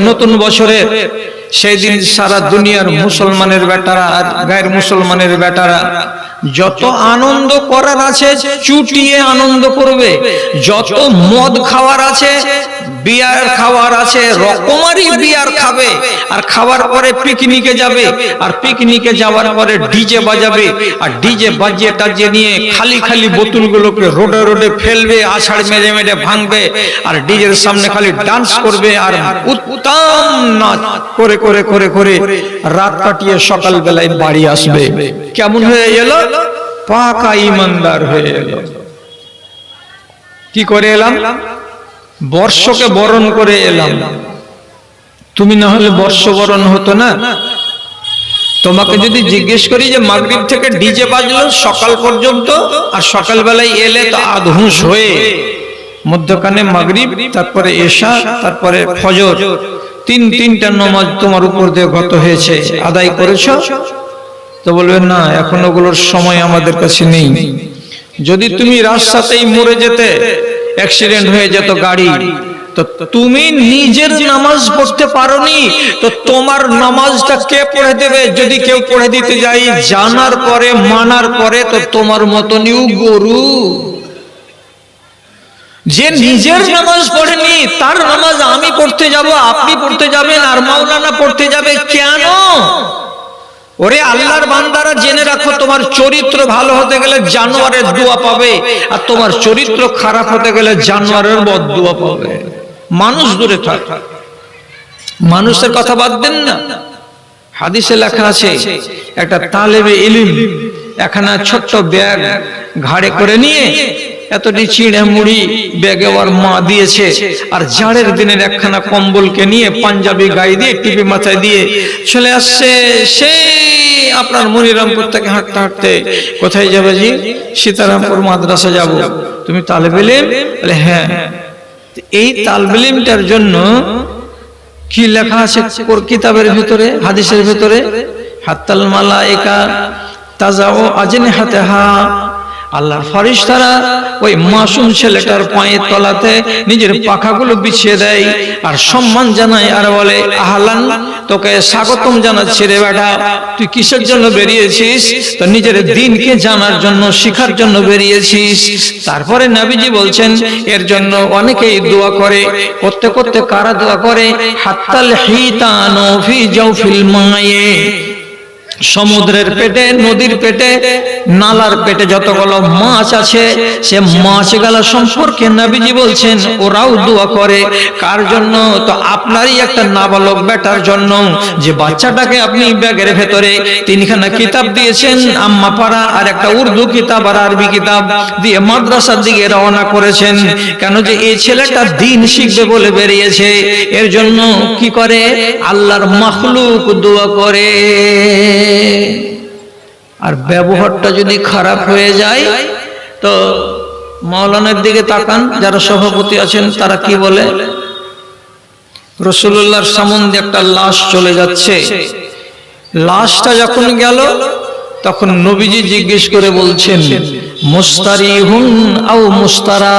নতুন বছরে সেই দিন সারা দুনিয়ার মুসলমানের বেটারা আর গায়ের মুসলমানের বেটারা যত আনন্দ করার আছে চুটিয়ে আনন্দ করবে। যত মদ খাওয়ার আছে বিয়ার খাওয়ার আছে রকমারি বিয়ার খাবে। আর খাওয়ার পরে পিকনিকে যাবে। আর পিকনিকে যাওয়ার পরে ডিজে বাজাবে। আর ডিজে বাজিয়ে টাজিয়ে নিয়ে খালি খালি বোতলগুলোকে রোডে রোডে ফেলবে আষাঢ় মেরে মেরে ভাঙবে। আর ডিজের সামনে খালি ডান্স করবে আর উত্তম নাচ করে করে করে করে রাত কাটিয়ে সকাল বেলায় বাড়ি আসবে। কেমন হয়ে এলো পাকা ইমানদার হয়ে এলো কি করে এলাম? বর্ষকে বরণ করে এলাম। তুমি না হলে বর্ষ বরণ হতো না। তোমাকে যদি জিজ্ঞেস করি যে মাগরিব থেকে ডিজে বাজলো সকাল পর্যন্ত আর সকাল বেলায় এলে তো আধহুস হয়ে। মধ্যখানে মাগরিব, তারপরে এশা, তারপরে ফজর। তিন তিনটা নমাজ তোমার উপর দিয়ে গত হয়েছে। আদায় করেছ? তো বলবে না, এখন ওগুলোর সময় আমাদের কাছে নেই। যদি তুমি রাস্তাতেই মরে যেতে অ্যাক্সিডেন্ট হয়ে যেত গাড়ি, তো তুমি নিজের নামাজ পড়তে পারোনি, তো তোমার নামাজটা কে পড়ে দেবে? যদি কেউ পড়ে দিতে যাই জানার পরে, মানার পরে, তো তোমার মতনিও গরু। যে নিজের নামাজ পড়েনি, তার নামাজ আমি পড়তে যাব, আপনি পড়তে যাবেন, আর মাওলানা পড়তে যাবে। কেন? ওরে আল্লাহর বান্দারা জেনে রাখো, তোমার চরিত্র ভালো হতে গেলে জানোয়ারের দোয়া পাবে, আর তোমার চরিত্র খারাপ হতে গেলে জানোয়ারের বদ দোয়া পাবে। মানুষ দূরে থাক। মানুষের কথা বাদ দেন না। হাদিসে লেখা আছে, একটা তালেবে ইলিম, একখানা ছোট্ট ব্যাগ ঘাড়ে করে নিয়ে এতটি চিড়ে মুড়ি ব্যাগে ওর মা দিয়েছে, আর জাড়ের দিনের একখানা কম্বলকে নিয়ে পাঞ্জাবি গায়ে দিয়ে, টিপি মাথায় দিয়ে চলে আসছে সেই আপনার মনিরামপুর থেকে হাঁটতে হাঁটতে। কোথায় যাবে জি? সীতারামপুর মাদ্রাসা যাব। তুমি তালেবেলিম? বলে হ্যাঁ। এই তালবেলিমটার জন্য কি লেখা আছে কিতাবের ভিতরে, হাদিসের ভিতরে? হাত্তাল মালাইকা তাজাও আজনে হাতে হা আল্লাহর ফরিস্তারা ওই মাসুম ছেলেটার পায়ের তলাতে নিজের পাখাগুলো বিছিয়ে দেয় আর সম্মান জানায় আর বলে, আহলান, তোকে স্বাগতম জানাচ্ছি রে বেটা। তুই কিসের জন্য বেরিয়েছিস? তো নিজের দিনকে জানার জন্য, শিখার জন্য বেরিয়েছিস। তারপরে নাবিজি বলছেন, এর জন্য অনেকেই দোয়া করে, করতে করতে কারা দোয়া করে? হাত্তাল হিতানো ফি জাওফিল মায়ে। সমুদ্রের পেটে, নদীর পেটে নালার পেটে যতগুলো মাছ আছে, সে মাছ গালা সম্পর্কে নাবিজি বলছেন, ওরাও দোয়া করে। কার জন্য? তো আপনারই একটা নাবালক বেটার জন্য। যে বাচ্চাটাকে আপনি ব্যাগের ভেতরে তিনখানা কিতাব দিয়েছেন, আম্মা পাড়া আর একটা উর্দু কিতাব আর আরবি কিতাব দিয়ে মাদ্রাসার দিকে রওনা করেছেন। কেন যে এই ছেলেটা দিন শিখবে বলে বেরিয়েছে। এর জন্য কি করে? আল্লাহর মখলুক দোয়া করে। আর ব্যবহারটা যদি খারাপ হয়ে যায়, তো মাওলানার দিকে তাকান, যারা সভাপতি আছেন, তারা কি বলে? রসুল্লাহর সম্বন্ধে একটা লাশ চলে যাচ্ছে। লাশটা যখন গেল, তখন নবীজি জিজ্ঞেস করে বলছেন মুস্তারি হুন আও মুস্তারা?